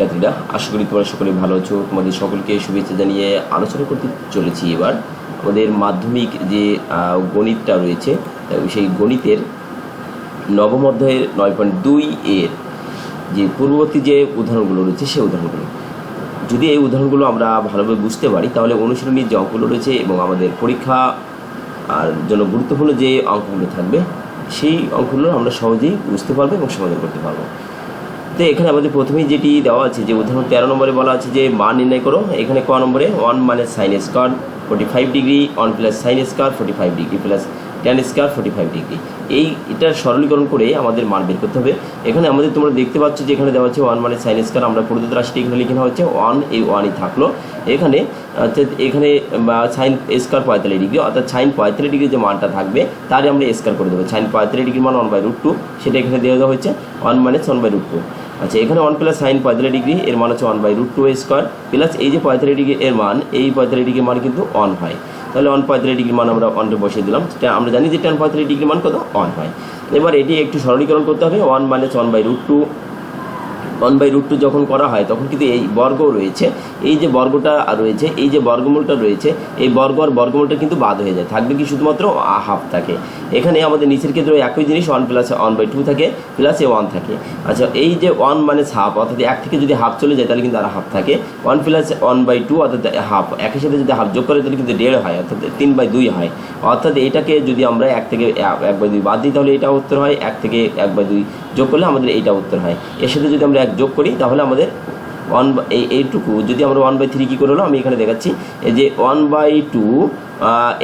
শিক্ষার্থীরা, আশা করি তোমরা সকলে ভালো আছো। তোমাদের সকলকে শুভেচ্ছা জানিয়ে আলোচনা করতে চলেছি এবার। আমাদের মাধ্যমিক যে গণিতটা রয়েছে সেই গণিতের নবম অধ্যায়ের নয় পয়েন্ট দুই এর যে পূর্ববর্তী যে উদাহরণগুলো রয়েছে, সেই উদাহরণগুলো। যদি এই উদাহরণগুলো আমরা ভালোভাবে বুঝতে পারি, তাহলে অনুশীলনীর যে অঙ্কগুলো রয়েছে এবং আমাদের পরীক্ষা, আর জন্য গুরুত্বপূর্ণ যে অঙ্কগুলো থাকবে, সেই অঙ্কগুলো আমরা সহজেই বুঝতে পারব এবং সমাধান করতে পারব। তো এখানে আমাদের প্রথমেই যেটি দেওয়া আছে, যে উদাহরণ তেরো নম্বরে বলা আছে যে মান নির্ণয় করো। এখানে ক নম্বরে? ওয়ান মানে sine square forty five degree, one plus sine square forty five degree, plus tan square forty five degree. এই এটা সরলীকরণ করে আমাদের মান বের করতে হবে। এখানে আমাদের তোমরা দেখতে পাচ্ছ যে এখানে দেওয়া হচ্ছে ওয়ান মানে সাইন স্কোয়ার, আমরা প্রদত্ত রাশিটি এখানে নেওয়া হচ্ছে। ওয়ান এই ওয়ানই থাকল। এখানে, অর্থাৎ এখানে সাইন স্কোয়ার পঁয়তাল্লিশ ডিগ্রি অর্থাৎ সাইন পঁয়তাল্লিশ ডিগ্রি যে মানটা থাকবে তারে আমরা স্কোয়ার করে দেবো। সাইন পঁয়তাল্লিশ ডিগ্রি মান ওয়ান বাই রুট টু সেটা এখানে দেওয়া দেওয়া হচ্ছে one minus one by root two আচ্ছা এখানে ওয়ান প্লাস সাইন পঁয়তাল্লিশ ডিগ্রি এর মান হচ্ছে one by root two square plus এই যে পঁয়তাল্লিশ ডিগ্রি এর মান, এই পঁয়তাল্লিশ ডিগ্রির মান কিন্তু অন হয়। তাহলে ওয়ান পঁয়তাল্লিশ ডিগ্রি মান আমরা অনটা বসিয়ে দিলাম সেটা আমরা জানি যে টেন পঁয়তাল্লিশ ডিগ্রি মান কত অন হয়। এবার এটি একটু সরলীকরণ করতে হবে one minus one by root two one by root two যখন করা হয়, তখন কিন্তু এই বর্গ রয়েছে। এই যে বর্গটা রয়েছে, এই যে বর্গমূলটা রয়েছে, এই বর্গ আর বর্গমূলটা কিন্তু বাদ হয়ে যায়। থাকবে কি শুধুমাত্র হাফ থাকে। এখানে আমাদের নিচের ক্ষেত্রে একই জিনিস one plus one by two থাকে প্লাস এ ওয়ান থাকে। আচ্ছা এই যে ওয়ান মানে হাফ অর্থাৎ এক থেকে যদি হাফ চলে যায়, তাহলে কিন্তু আর হাফ থাকে। One plus one by two অর্থাৎ হাফ একের সাথে যদি হাফ যোগ করে, তাহলে কিন্তু দেড় হয়, অর্থাৎ তিন বাই দুই হয়। অর্থাৎ এটাকে যদি আমরা এক থেকে এক- এক বাই দুই বাদ দিই, তাহলে এটা উত্তর হয়। এক থেকে এক বাই দুই যোগ করলে আমাদের এইটা উত্তর হয়। এর সাথে যদি আমরা এক যোগ করি, তাহলে আমাদের ওয়ান এই, এইটুকু, যদি আমরা ওয়ান বাই থ্রি কী করে হলো, আমি এখানে দেখাচ্ছি, এই যে ওয়ান বাই টু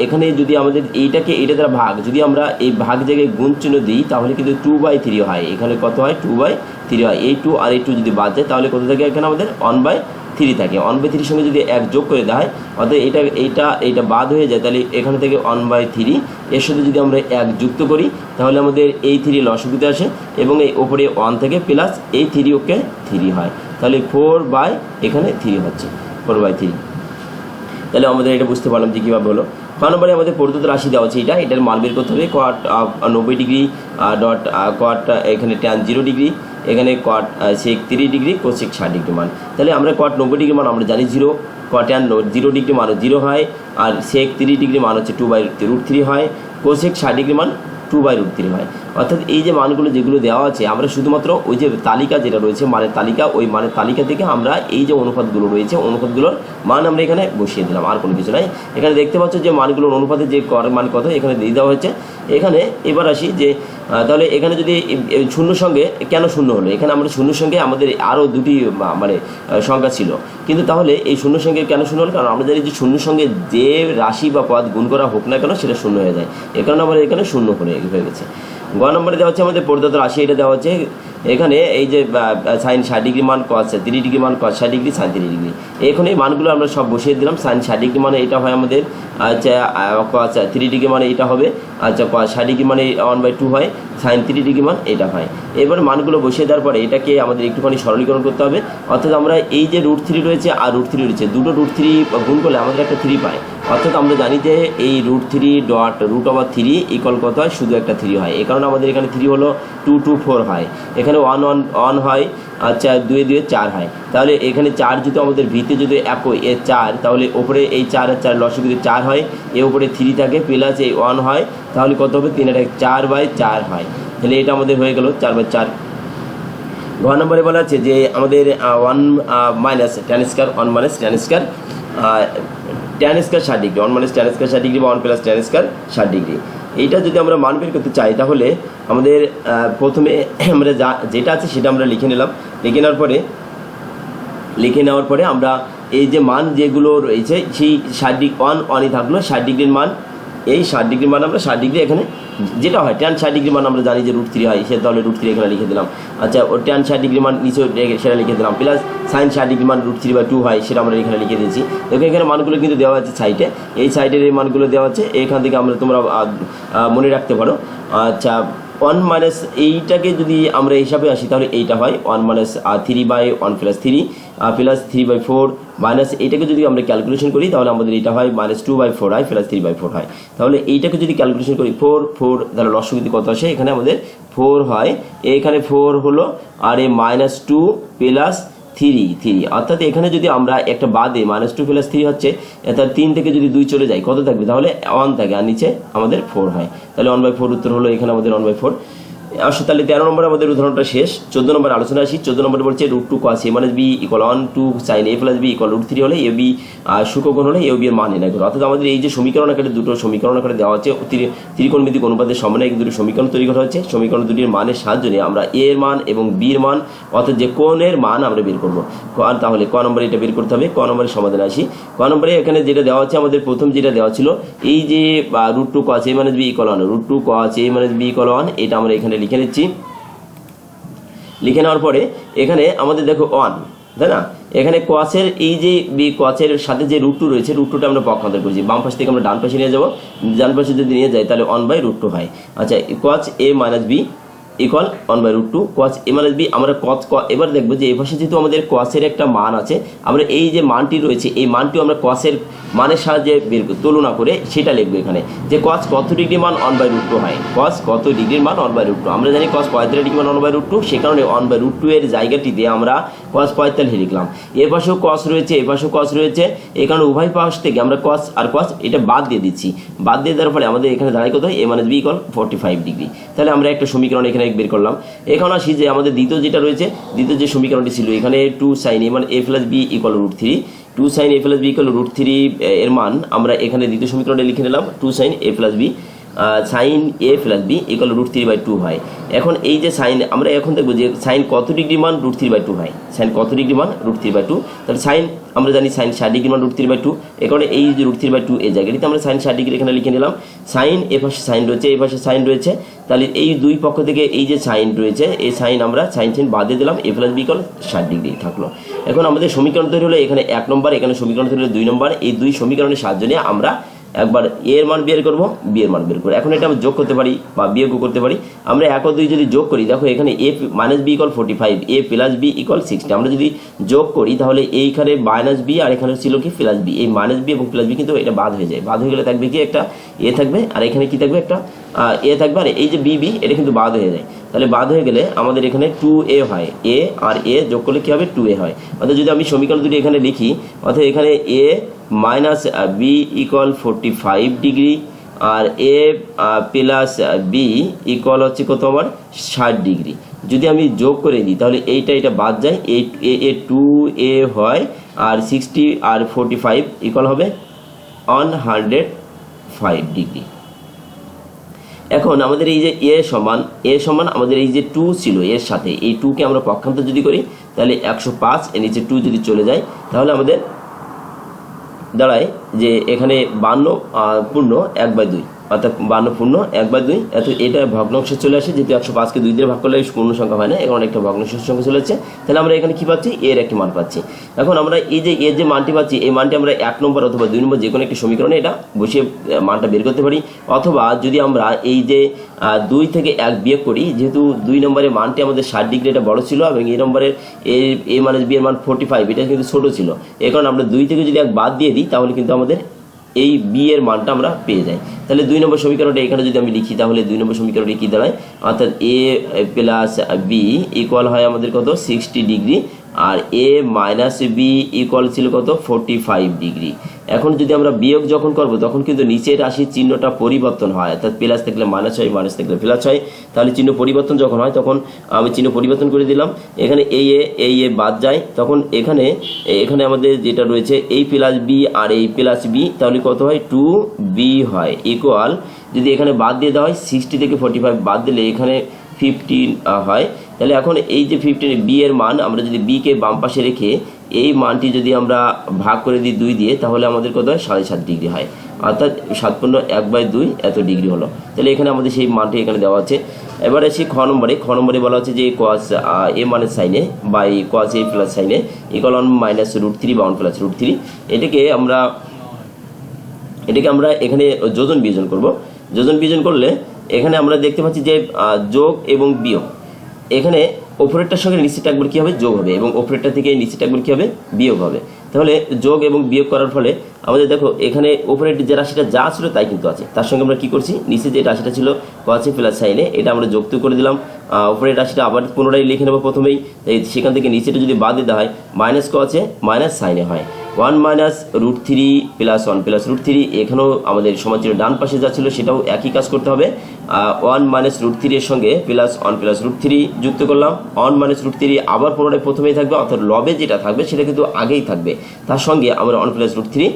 এখানে যদি আমাদের এইটাকে, এইটা দ্বারা ভাগ, যদি আমরা এই ভাগ জায়গায় গুণ চিহ্ন দিই, তাহলে কিন্তু টু বাই থ্রি হয়। এখানে কত হয়? টু বাই থ্রি হয়। এই টু আর এই টু যদি বাদ যায়, তাহলে কত থাকে এখানে আমাদের? ওয়ান বাই থ্রি থাকে। ওয়ান বাই থ্রির সঙ্গে যদি এক যোগ করে দেওয়া হয় অর্থাৎ এটা এইটা এইটা বাদ হয়ে যায়, তাহলে এখানে থেকে ওয়ান বাই থ্রি এর সাথে যদি আমরা এক যুক্ত করি, তাহলে আমাদের এই থ্রি অসুবিধা আসে এবং এই ওপরে ওয়ান থেকে প্লাস এই থ্রি ওকে থ্রি হয়। তাহলে ফোর বাই এখানে থ্রি হচ্ছে ফোর বাই থ্রি তাহলে আমাদের এটা বুঝতে পারলাম যে কীভাবে হলো। ক নম্বরে আমাদের প্রদত্ত রাশি দেওয়া আছে এটা, এটার মান বের করতে হবে। কট নব্বই ডিগ্রি ডট কট এখানে ট্যান জিরো ডিগ্রি এখানে কট সেক তিরিশ ডিগ্রি কোসেক ষাট ডিগ্রি মান। তাহলে আমরা কট নব্বই ডিগ্রি মান, আমরা জানি জিরো কট্যান জিরো ডিগ্রি মান জিরো হয়, আর সেক তিরিশ ডিগ্রি মান হচ্ছে টু বাই রুট থ্রি হয় কোশেক ষাট ডিগ্রি মান টু বাই রুট থ্রি হয়। অর্থাৎ এই যে মানগুলো যেগুলো দেওয়া আছে, আমরা শুধুমাত্র ওই যে তালিকা যেটা রয়েছে, মানের তালিকা, ওই মানের তালিকা থেকে আমরা এই যে অনুপাতগুলো রয়েছে, অনুপাতগুলোর মান আমরা এখানে বসিয়ে দিলাম, আর কোনো কিছু নাই। এখানে দেখতে পাচ্ছ যে মানগুলোর অনুপাতে যে কর মান কত, এখানে দিয়ে দেওয়া হয়েছে। এখানে এবার আসি যে তাহলে এখানে যদি শূন্য সঙ্গে, কেন শূন্য হলো? এখানে আমাদের শূন্য সঙ্গে আমাদের আরও দুটি মানে সংখ্যা ছিল। কিন্তু তাহলে এই শূন্য সঙ্গে কেন শূন্য হলো? কারণ আমাদের যে শূন্য সঙ্গে যে রাশি বা পদ গুণ করা হোক না কেন, সেটা শূন্য হয়ে যায়। এ কারণে আমাদের এখানে শূন্য হয়ে গেছে। গ নম্বরে দেওয়া হচ্ছে আমাদের পরিদত্ত রাশি, এটা দেওয়া হচ্ছে এখানে এই যে সাইন ষাট ডিগ্রি মান কস তিরিশ ডিগ্রি মান কস ষাট ডিগ্রি সাইন তিরিশ ডিগ্রি। এখন এই মানগুলো আমরা সব বসিয়ে দিলাম, সাইন ষাট ডিগ্রি মানে এটা হয় আমাদের আচ্ছা কস থ্রি ডিগ্রি মানে এটা হবে আচ্ছা কস ষাট ডিগ্রি মানে ওয়ান বাই টু হয়, সাইন থ্রি ডিগ্রি মান এটা হয়। এবার মানগুলো বসিয়ে দেওয়ার পরে এটাকে আমাদের একটুখানি সরলীকরণ করতে হবে, অর্থাৎ আমরা এই যে রুট থ্রি রয়েছে আর রুট থ্রি রয়েছে, দুটো রুট থ্রি গুণ করলে আমাদের একটা থ্রি পায়। অর্থাৎ আমরা জানি যে এই root three dot root over three equal কত হয়? শুধু একটা থ্রি হয়। এই কারণে আমাদের এখানে থ্রি হলো টু টু ফোর হয়। এখানে ওয়ান ওয়ান ওয়ান হয় আচ্ছা দুয়ে দুয়ে চার হয়। তাহলে এখানে চার যদি আমাদের ভিতে যদি একই, এ চার, তাহলে ওপরে এই চার আর চার লসে যদি চার হয়, এ ওপরে থ্রি থাকে প্লাস এই ওয়ান হয়, তাহলে কত হবে? তিন এক চার বাই চার হয়। তাহলে এটা আমাদের হয়ে গেল চার বাই চার। ঘ নম্বরে বলা আছে যে আমাদের one minus tan square one minus tan square tan square ষাট degree one minus tan square ষাট ডিগ্রি বা ওয়ান প্লাস ট্যান স্কোয়ার ষাট ডিগ্রি এইটা যদি আমরা মান বের করতে চাই, তাহলে আমাদের প্রথমে আমরা যা, যেটা আছে সেটা আমরা লিখে নিলাম। লিখে নেওয়ার পরে, লিখে নেওয়ার পরে আমরা এই যে মান যেগুলো রয়েছে, সেই ষাট ডিগ্রি, ওয়ান, ওয়ানই থাকল, ষাট ডিগ্রির মান এই ষাট ডিগ্রি মান আমরা ষাট ডিগ্রি এখানে যেটা হয় ট্যান ষাট ডিগ্রি মান আমরা জানি যে রুট থ্রি হয়, সে তাহলে রুট থ্রি এখানে লিখে দিলাম। আচ্ছা ও ট্যান ষাট ডিগ্রি মান নিচে সেটা লিখে দিলাম প্লাস সাইন ষাট ডিগ্রি মান রুট থ্রি বাই টু হয়, সেটা আমরা এখানে লিখে দিয়েছি। দেখো, এখানে মানগুলো কিন্তু দেওয়া আছে সাইডে এই সাইডের এই মানগুলো দেওয়া আছে, এখান থেকে আমরা তোমরা মনে রাখতে পারো। আচ্ছা ওয়ান মাইনাস এইটাকে যদি আমরা হিসাবে আসি, তাহলে এইটা হয় one minus three by one plus three plus three by four minus এইটাকে যদি আমরা ক্যালকুলেশন করি, তাহলে আমাদের এটা হয় মাইনাস টু বাই ফোর হয় প্লাস থ্রি বাই ফোর হয়। তাহলে এইটাকে যদি ক্যালকুলেশন করি ফোর ফোর তাহলে লসগতি কত আসে? এখানে আমাদের ফোর হয়। এখানে ফোর হলো আর এ minus two plus three three অর্থাৎ এখানে যদি আমরা একটা বাদে মাইনাস টু প্লাস থ্রি হচ্ছে তার তিন থেকে যদি দুই চলে যায়, কত থাকবে? তাহলে ওয়ান থাকে, আর নিচে আমাদের ফোর হয়। তাহলে ওয়ান বাই ফোর উত্তর হলো, এখানে আমাদের ওয়ান বাই ফোর আসো তাহলে তেরো নম্বর আমাদের উদাহরণটা শেষ। চোদ্দ নম্বর আলোচনা আসি। চোদ্দ নম্বর বলছে root two cos minus B equal one two sine A plus B equal root three হলে এ বি সুকোণ হলে এ বি এর মান নির্ণয় করো। অর্থাৎ আমাদের এই যে সমীকরণ আকারে দুটো সমীকরণ আকারে দেওয়া হচ্ছে ত্রি- ত্রিকোণমিতিক অনুপাতের সমন্বয়ে দুটো সমীকরণ তৈরি করা হচ্ছে। সমীকরণ দুটির মানের সাহায্য নিয়ে আমরা এ এর মান এবং বি এর মান, অর্থাৎ যে কোণের মান আমরা বের করব। আর তাহলে ক নম্বরে এটা বের করতে হবে। ক নম্বরের সমাধানে আসি। ক নম্বরে এখানে যেটা দেওয়া হচ্ছে, আমাদের প্রথম যেটা দেওয়া ছিল, এই যে root two cos A minus B equal one root two cos A minus B equal one এটা আমরা এখানে লিখে নিচ্ছি। লিখে নেওয়ার পরে এখানে আমাদের দেখো ওয়ান তাই না? এখানে কোয়াসের এই যে কোয়াসের সাথে যে রুট রয়েছে রুট টুটা আমরা পক্ষান্তর করছি। বাম পাশ থেকে আমরা ডান পাশে নিয়ে যাব। ডান পাশে যদি নিয়ে যাই, তাহলে ওয়ান বাই রুট টু হয় আচ্ছা cos A minus B equal one by root two cos A minus B আমরা কত এবার দেখব যে এই পাশে যেহেতু আমাদের কোয়াসের একটা মান আছে, আমরা এই যে মানটি রয়েছে, এই মানটিও আমরা কোয়াসের মানের সাহায্যে বের তুলনা করে সেটা লিখব এখানে, যে কস কত ডিগ্রি মান ওয়ান বাই রুট টু হয় কস কত ডিগ্রির মান ওয়ান বাই রুট টু আমরা জানি কস পঁয়তাল্লিশ ডিগ্রি মান ওয়ান বাই রুট টু সে কারণে ওয়ান বাই রুট টু এর জায়গাটি দিয়ে আমরা কস পঁয়তাল্লিশ লিখলাম, এর পাশেও কস রয়েছে, এর পাশেও কস রয়েছে, এই কারণে উভয় পাশ থেকে আমরা কস আর কস এটা বাদ দিয়ে দিচ্ছি, বাদ দিয়ে দেওয়ার ফলে আমাদের এখানে দাঁড়ায় কত এ মানে B equal forty five degree, তাহলে আমরা একটা সমীকরণ এখানে বের করলাম। এখন আসি যে আমাদের দ্বিতীয় যেটা রয়েছে, দ্বিতীয় যে সমীকরণটি ছিল, এখানে টু সাইন এ মানে A plus B equal root three two sine A plus B equal root three এর মান আমরা এখানে দ্বিতীয় সমীকরণে লিখে নিলাম two sine A plus B sine A plus B equal root three by two হয়। এখন এই যে সাইন আমরা এখন দেখব যে সাইন কত ডিগ্রি মান রুট থ্রি বাই টু হয়। সাইন কত ডিগ্রি মান রুট থ্রি বাই টু তাহলে সাইন আমরা জানি সাইন ষাট ডিগ্রি মান রুট থ্রি বাই টু এ কারণে এই যে রুট থ্রি বাই টু এই জায়গাটিতে আমরা সাইন ষাট ডিগ্রি এখানে লিখে নিলাম। সাইন এ পাশে সাইন রয়েছে এই পাশে সাইন রয়েছে। তাহলে এই দুই পক্ষ থেকে এই যে সাইন রয়েছে, এই সাইন আমরা সাইন সাইন বাদে দিলাম। এ প্লাস বি কল ষাট ডিগ্রি থাকল। এখন আমাদের সমীকরণ তৈরি হলো এখানে এক নম্বর, এখানে সমীকরণ তৈরি হলো দুই নম্বর। এই দুই সমীকরণের সাহায্য নিয়ে আমরা একবার এ এর মান বের করব বি এর মান বের করব। এখন এটা আমরা যোগ করতে পারি বা বিয়োগও করতে পারি। আমরা এক ও দুই যদি যোগ করি, দেখো এখানে A minus B equal forty five A plus B equal sixty আমরা যদি যোগ করি, তাহলে এইখানে মাইনাস বি আর এখানে ছিল কি প্লাস বি এই মাইনাস বি এবং প্লাস বি কিন্তু এটা বাদ হয়ে যায়। বাদ হয়ে গেলে থাকবে কি একটা এ থাকবে, আর এখানে কি থাকবে একটা এ থাকবে। আর এই যে বি বি এটা কিন্তু বাদ হয়ে যায়। তাহলে বাদ হয়ে গেলে আমাদের এখানে টু এ হয়। এ আর এ যোগ করলে কী হবে? টু এ হয়। অর্থাৎ যদি আমি সমীকরণ দুটি এখানে লিখি, অর্থাৎ এখানে A minus B equal forty five degree R A plus B equal হচ্ছে কত আমার? ষাট ডিগ্রি যদি আমি যোগ করে দিই, তাহলে এইটা এটা বাদ যায়। এই এ টু এ হয় আর সিক্সটি আর ফোরটি ফাইভ ইকুয়াল হবে ওয়ান হান্ড্রেড ফাইভ ডিগ্রি এখন আমাদের এই যে এ সমান এ সমান আমাদের এই যে টু ছিল এর সাথে, এই টুকে আমরা পক্ষান্তর যদি করি, তাহলে একশো পাঁচ, এর নিচে টু যদি চলে যায়, তাহলে আমাদের দাঁড়ায় যে এখানে বান্ন পূর্ণ এক বাই দুই। অর্থাৎ বান্ন পূর্ণ, এক বাই দুই। এত এটা ভগ্নাংশ চলে আসে, যেহেতু একশো পাঁচকে দুই দিয়ে ভাগ করলে পূর্ণ সংখ্যা হয় না, এখন একটা ভগ্নাংশের সংখ্যা চলে যাচ্ছে তাহলে আমরা এখানে কি পাচ্ছি? এর একটি মান পাচ্ছি। এখন আমরা এই যে, এর যে মানটি পাচ্ছি, এই মানটি আমরা এক নম্বর অথবা দুই নম্বর যে কোনো একটি সমীকরণে এটা বসিয়ে মানটা বের করতে পারি। অথবা যদি আমরা এই যে দুই থেকে এক বিয়োগ করি, যেহেতু দুই নম্বরের মানটি আমাদের ষাট ডিগ্রি এটা বড় ছিল, এবং এই নম্বরের এ এ মানে বিয়ের মান ফোর্টি ফাইভ এটা কিন্তু ছোটো ছিল। এই কারণে আমরা দুই থেকে যদি এক বাদ দিয়ে দিই, তাহলে কিন্তু আমাদের এই বি এর মানটা আমরা পেয়ে যাই। তাহলে দুই নম্বর সমীকরণটা এখানে যদি আমি লিখি, তাহলে দুই নম্বর সমীকরণটি কি দাঁড়ায়? অর্থাৎ এ প্লাস বি ইকুয়াল হয় আমাদের কত? সিক্সটি ডিগ্রি আর এ মাইনাস বি ইকুয়াল ছিল কত? ফোরটি ফাইভ ডিগ্রি এখন যদি আমরা বিয়োগ যখন করব, তখন কিন্তু নিচের রাশির চিহ্নটা পরিবর্তন হয়। অর্থাৎ প্লাস থাকলে মাইনাস হয় মাইনাস থাকলে প্লাস হয়। তাহলে চিহ্ন পরিবর্তন যখন হয়, তখন আমি চিহ্ন পরিবর্তন করে দিলাম। এখানে এই এ এই এ বাদ যায়। তখন এখানে এখানে আমাদের যেটা রয়েছে এই প্লাস বি আর এই প্লাস বি তাহলে কত হয়? টু বি হয়। ইকুয়াল যদি এখানে বাদ দিয়ে দেওয়া হয় সিক্সটি থেকে ফোর্টি ফাইভ বাদ দিলে এখানে ফিফটিন হয়। তাহলে এখন এই যে ফিফটিন বি এর মান, আমরা যদি বি কে বাম পাশে রেখে এই মানটি যদি আমরা ভাগ করে দিই দুই দিয়ে, তাহলে আমাদের কত হয়? সাড়ে সাত ডিগ্রি হয়। অর্থাৎ সাত পূর্ণ এক বাই দুই এত ডিগ্রি হলো। তাহলে এখানে আমাদের সেই মানটি এখানে দেওয়া আছে। এবার আসি খ নম্বরে। খ নম্বরে বলা হচ্ছে যে কস এ মানের সাইনে বাই কস এ প্লাস সাইনে equal one minus root three বা ওয়ান প্লাস রুট থ্রি এটাকে আমরা এটাকে আমরা এখানে যোজন বিয়োজন করব। যোজন বিয়োজন করলে এখানে আমরা দেখতে পাচ্ছি যে যোগ এবং বিয়োগ। এখানে ওপরেরটার সঙ্গে নিচেরটা একবার কী হবে? যোগ হবে এবং ওপরেরটা থেকে নিচেরটা একবার কী হবে? বিয়োগ হবে। তাহলে যোগ এবং বিয়োগ করার ফলে আমাদের দেখো, এখানে ওপরের যে রাশিটা যা ছিল তাই কিন্তু আছে। তার সঙ্গে আমরা কি করছি? নিচে যে রাশিটা ছিল, কোয়াচে প্লাস সাইনে এটা আমরা যুক্ত করে দিলাম। ওপরের রাশিটা আবার পুনরায় লিখে নেব প্রথমেই। সেখান থেকে নিচেটা যদি বাদ দিতে হয়, মাইনাস কোয়াচে, মাইনাস সাইনে হয়। One minus root three plus one plus root three, এখানেও আমাদের ছিল ডান পাশে যা ছিল সেটাও একই কাজ করতে হবে। ওয়ান মাইনাস রুট থ্রি এর সঙ্গে plus one plus root three যুক্ত করলাম। ওয়ান মাইনাস রুট থ্রি আবার পুনরায় প্রথমেই থাকবে, অর্থাৎ লবে যেটা থাকবে সেটা কিন্তু আগেই থাকবে। তার সঙ্গে আমরা ওয়ান প্লাস রুট থ্রি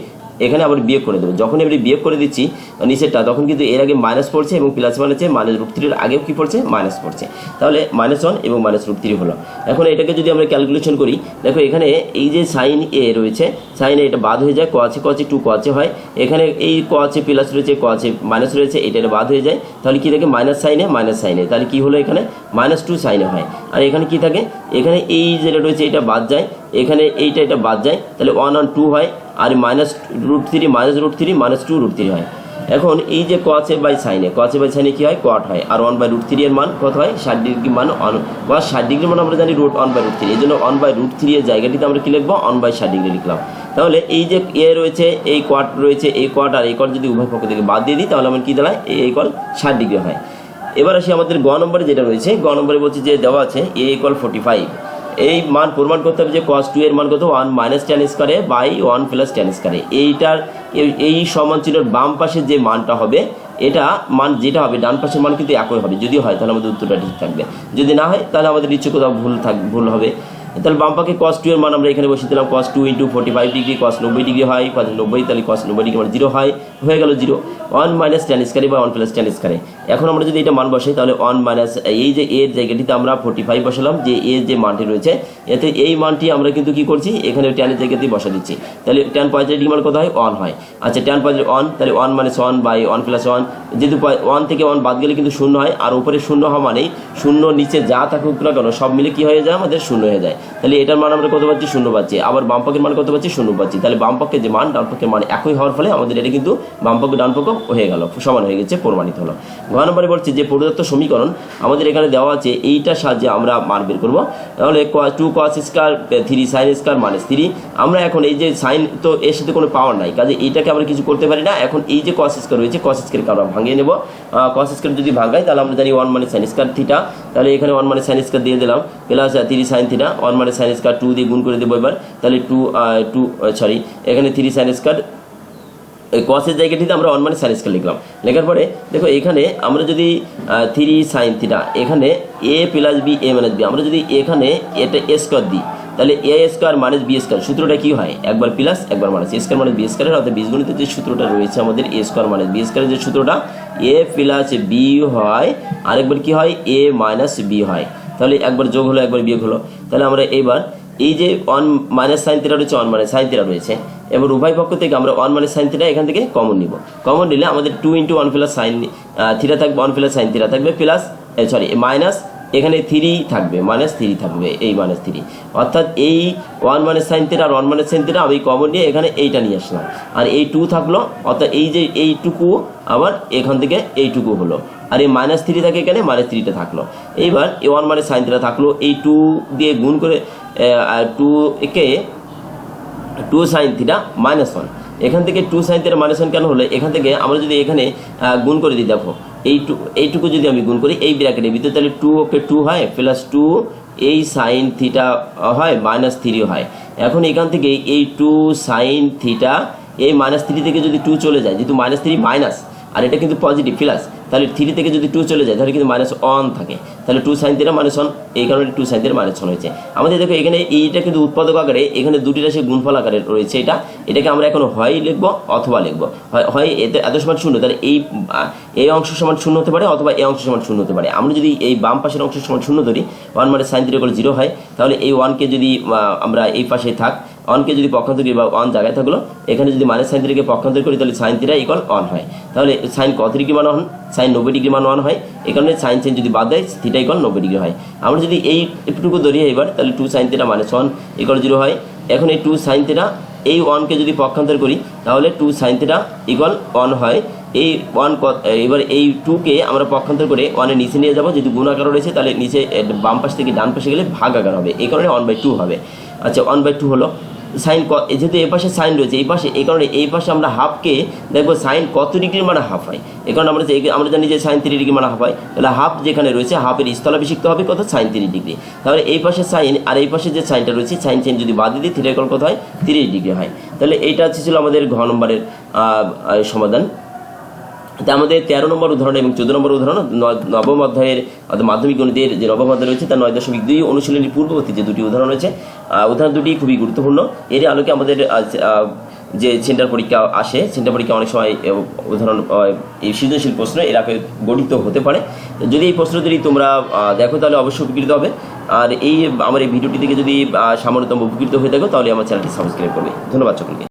এখানে আবার বিয়োগ করে দেবো। যখন এবারে বিয়োগ করে দিচ্ছি, নিচেরটা, তখন কিন্তু এর আগে মাইনাস পড়ছে এবং প্লাস মাইনাসে মাইনাস রুট থ্রির আগেও কী পড়ছে? মাইনাস পড়ছে। তাহলে মাইনাস ওয়ান এবং মাইনাস রুট থ্রি হলো। এখন এটাকে যদি আমরা ক্যালকুলেশন করি, দেখো এখানে এই যে সাইন এ রয়েছে সাইন এটা বাদ হয়ে যায় কোয়াচে কোয়াচে টু কোয়াচে হয়। এখানে এই কোয়াচে প্লাস রয়েছে কোয়াচে মাইনাস রয়েছে, এটা বাদ হয়ে যায়। তাহলে কী থাকে? মাইনাস সাইনে মাইনাস সাইনে তাহলে কী হলো এখানে? মাইনাস টু সাইনে হয়। আর এখানে কি থাকে? এখানে এই যেটা রয়েছে, এটা বাদ যায়। এখানে এইটা, এটা বাদ যায়। তাহলে ওয়ান ওয়ান টু হয়। আর minus root three minus root three minus two root three হয়। এখন এই যে কোয়াচে বাই সাইনে কোয়াচে বাই সাইনে কী হয়? কোয়াট হয়। আর ওয়ান বাই রুট থ্রি এর মান কত হয়? ষাট ডিগ্রি মান অন বা ষাট ডিগ্রি মান আমরা জানি root one by root three এই জন্য ওয়ান বাই রুট থ্রি এর জায়গাটিতে আমরা কি লিখব? ওয়ান বাই ষাট ডিগ্রি লিখলাম। তাহলে এই যে এ রয়েছে, এই কোয়াট রয়েছে, এই কোয়াট আর এই কোয়াট যদি উভয় পক্ষ থেকে বাদ দিয়ে দিই, তাহলে আমার কী দাঁড়ায় এই কল ষাট ডিগ্রি হয়। এবার আসি আমাদের গ নম্বরে যেটা রয়েছে। গ নম্বরে বলছি যে দেওয়া আছে এ ইকল ফোর্টি ফাইভ এই মান প্রমাণ করতে হবে যে কস টু এর মান কত? ওয়ান মাইনাস টেন স্কোয়ারে বাই ওয়ান প্লাস টেন স্কোয়ারে এইটার, এই- সমান চিহ্নর বাম পাশে যে মানটা হবে, এটা মান যেটা হবে, ডান পাশের মান কিন্তু একই হবে। যদি হয়, তাহলে আমাদের উত্তরটা ঠিক থাকবে। যদি না হয়, তাহলে আমাদের নিশ্চয় কোথাও ভুল থাক, ভুল হবে। তাহলে বাম পাকে কস টু এর মান আমরা এখানে বসিয়ে দিলাম cos two into forty five degree cos নব্বই ডিগ্রি হয় কস নব্বই তাহলে কস নব্বই ডিগ্রি মানে জিরো হয়, হয়ে গেল জিরো ওয়ান মাইনাস টেন স্কারে বা ওয়ান প্লাস টেন স্কারে এখন আমরা যদি এটা মান বসাই, তাহলে ওয়ান মাইনাস এই যে এর জায়গাটিতে আমরা ফোর্টি ফাইভ বসালাম, যে এর যে মানটি রয়েছে, এতে এই মানটি আমরা কিন্তু কি করছি, এখানে টেনের জায়গাতেই বসা দিচ্ছি। তাহলে টেন পঁয়তাল্লিশ ডিগ্রি মান কত হয়? ওয়ান হয়। আচ্ছা টেন পঁয়তাল্লিশ ওয়ান তাহলে one minus one by one plus one যেহেতু ওয়ান থেকে ওয়ান বাদ গেলে কিন্তু শূন্য হয়, আর উপরে শূন্য হওয়া মানেই শূন্য, নিচে যা থাকুক না কেন, সব মিলে কী হয়ে যায়? আমাদের শূন্য হয়ে যায়। তাহলে এটার মান আমরা কত পাচ্ছি? শূন্য পাচ্ছি। আবার বাম পক্ষের মান কত পাচ্ছি? শূন্য পাচ্ছি। তাহলে বাম যে মান, ডান পক্ষের মান একই হওয়ার ফলে আমাদের এটা কিন্তু বাম পক্ষ, ডান পক্ষ হয়ে গেল, সমান হয়ে গেছে, প্রমাণিত হলো। ঘ নম্বরে বলছে যে প্রদত্ত সমীকরণ আমাদের এখানে দেওয়া আছে, এইটার সাহায্যে আমরা মান বের করব। তাহলে two cos square three sine square minus three আমরা এখন এই যে সাইন তো এর সাথে কোনো পাওয়ার নাই, কাজে এইটাকে আমরা কিছু করতে পারি না। এখন এই যে কস স্কোয়ার রয়েছে কস স্কোয়ারকে আমরা ভাঙিয়ে নেব। কস স্কোয়ার যদি ভাঙাই, তাহলে আমরা জানি ওয়ান মানে সাইন স্কোয়ার থিটা তাহলে এখানে ওয়ান মানে সাইন স্কোয়ার দিয়ে দিলাম। Plus three sine theta one মানে সাইন স্কোয়ার টু দিয়ে গুণ করে দেবো এবার। তাহলে টু টু সরি এখানে থ্রি সাইন স্কোয়ার এই কসের জায়গাটিতে আমরা ওয়ান মানে সাইন স্কোয়ার লিখলাম। লেখার পরে, দেখো এখানে আমরা যদি থ্রি সাইন থিটা এখানে A plus B A minus B আমরা যদি এখানে এটা এ স্কোয়ার দিই তাহলে A square minus B square সূত্রটা কি হয়? একবার প্লাস একবার minus A square minus B স্কোয়ারের অর্থাৎ বীজগণিতের যে সূত্রটা রয়েছে আমাদের এ স্কোয়ার মাইনাস বি স্কোয়ারের যে সূত্রটা এ প্লাস বি হয়, আরেকবার কি হয়? এ মাইনাস বি হয়। তাহলে একবার যোগ হলো, একবার বিয়োগ হলো। তাহলে আমরা এইবার এই যে ওয়ান মাইনাস সাইন থিটা রয়েছে ওয়ান মাইনাস সাইন থিটা রয়েছে। এবার উভয় পক্ষ থেকে আমরা ওয়ান মাইনাস সাইন থিটা এখান থেকে কমন নিব। কমন নিলে আমাদের two into one plus sine theta থাকবে ওয়ান প্লাস সাইন থিটা থাকবে প্লাস সরি মাইনাস এখানে থ্রি থাকবে মাইনাস থ্রি থাকবে, এই মাইনাস থ্রি অর্থাৎ এই ওয়ান মাইনাস সাইন থিটা আর ওয়ান মাইনাস সাইন থিটা আমি কমন নিয়ে এখানে এইটা নিয়ে আসলাম। আর এই টু থাকল, অর্থাৎ এই যে এইটুকু আবার এখান থেকে এইটুকু হলো। আর এই মাইনাস থ্রি থাকে এখানে মাইনাস থ্রিটা থাকল। এইবার এ ওয়ান মানে সাইন থিটা থাকল, এই টু দিয়ে গুণ করে টু একে two sine theta minus one এখান থেকে two sine theta minus one কেন হলো? এখান থেকে আমরা যদি এখানে গুণ করে দিই, দেখো। এই টু এইটুকু যদি আমি গুণ করি, এই ব্র্যাকেটের ভিতরে তাহলে টু ওকে টু হয় প্লাস টু এই সাইন থিটা হয় মাইনাস থ্রি হয়। এখন এখান থেকে এই টু সাইন থিটা এই মাইনাস থ্রি থেকে যদি টু চলে যায়, যেহেতু মাইনাস থ্রি মাইনাস আর এটা কিন্তু পজিটিভ প্লাস তাহলে থ্রি থেকে যদি টু চলে যায়, তাহলে কিন্তু মাইনাস ওয়ান থাকে। তাহলে two sine theta minus one এই কারণে two sine theta minus one হয়েছে। আমাদের দেখো এখানে এইটা কিন্তু উৎপাদক আকারে, এখানে দুটি রাশি গুণফল আকারে রয়েছে এটা। এটাকে আমরা এখন হয় লিখব অথবা লিখব। হয় এতে এত সমান শূন্য, তাহলে এই এই অংশ সমান শূন্য হতে পারে অথবা এই অংশ সমান শূন্য হতে পারে। আমরা যদি এই বাম পাশের অংশ সমান শূন্য ধরি ওয়ান মানে সাইন থিটা করে জিরো হয়, তাহলে এই ওয়ানকে যদি আমরা এই পাশে থাক অনকে যদি পক্ষান্তর করি বা অন জায়গায় থাকল, এখানে যদি মাইনাস সাইন থ্রিকে পক্ষান্তর করি, তাহলে সাইন থ্রিটা ইকুয়াল অন হয়। তাহলে সাইন কত ডিগ্রি মান অন সাইন নব্বই ডিগ্রি মান অন হয়। এই কারণে সাইন সাইন যদি বাদ দেয় থিটা ইকুয়াল নব্বই ডিগ্রি হয়। আমরা যদি এই একটুকু ধরি এবার, তাহলে two sine theta minus one equal zero হয়। এখন এই টু সাইন থিটা এই ওয়ানকে যদি পক্ষান্তর করি, তাহলে two sine theta equal one হয়। এই ওয়ান এবার এই টুকে আমরা পক্ষান্তর করে ওয়ানের নিচে নিয়ে যাব। যদি গুণ আকার রয়েছে, তাহলে নিচে বাম পাশ থেকে ডান পাশে গেলে ভাগ আকার হবে। এই কারণে ওয়ান বাই টু হবে। আচ্ছা ওয়ান বাই টু হলো। সাইন যেহেতু এই পাশে সাইন রয়েছে, এই পাশে এই কারণে এই পাশে আমরা হাফকে দেখব সাইন কত ডিগ্রি মানে হাফ হয়। এ কারণে আমরা আমরা জানি যে সাইন থ্রি ডিগ্রি মানে হাফ হয়। তাহলে হাফ যেখানে রয়েছে হাফের স্থলাভিষিক্ত হবে কত? সাইন তিরিশ ডিগ্রি। তাহলে এই পাশে সাইন আর এই পাশে যে সাইনটা রয়েছে, সাইন সাইন যদি বাদ দিই থ্রি কত হয়? তিরিশ ডিগ্রি হয়। তাহলে এইটা হচ্ছে ছিল আমাদের ঘ নম্বরের সমাধান। আমাদের তেরো নম্বর উদাহরণ এবং চোদ্দ নম্বর উদাহরণ নবম অধ্যায়ের অর্থাৎ মাধ্যমিক গণিতের যে নবম অধ্যায় রয়েছে, তার নয় দশমিক দুই অনুশীলনীর পূর্ববর্তী যে দুটি উদাহরণ রয়েছে উদাহরণ দুটি খুবই গুরুত্বপূর্ণ। এর আলোকে আমাদের যে সেন্টার পরীক্ষা আসে, সেন্টার পরীক্ষা অনেক সময় উদাহরণ এই সৃজনশীল প্রশ্ন, এর আগে গঠিত হতে পারে। যদি এই প্রশ্ন যদি তোমরা দেখো, তাহলে অবশ্যই উপকৃত হবে। আর এই, আমার এই ভিডিওটি থেকে যদি সামান্যতম উপকৃত হয়ে থাকো, তাহলে আমার চ্যানেলটি সাবস্ক্রাইব করবে। ধন্যবাদ সকলকে।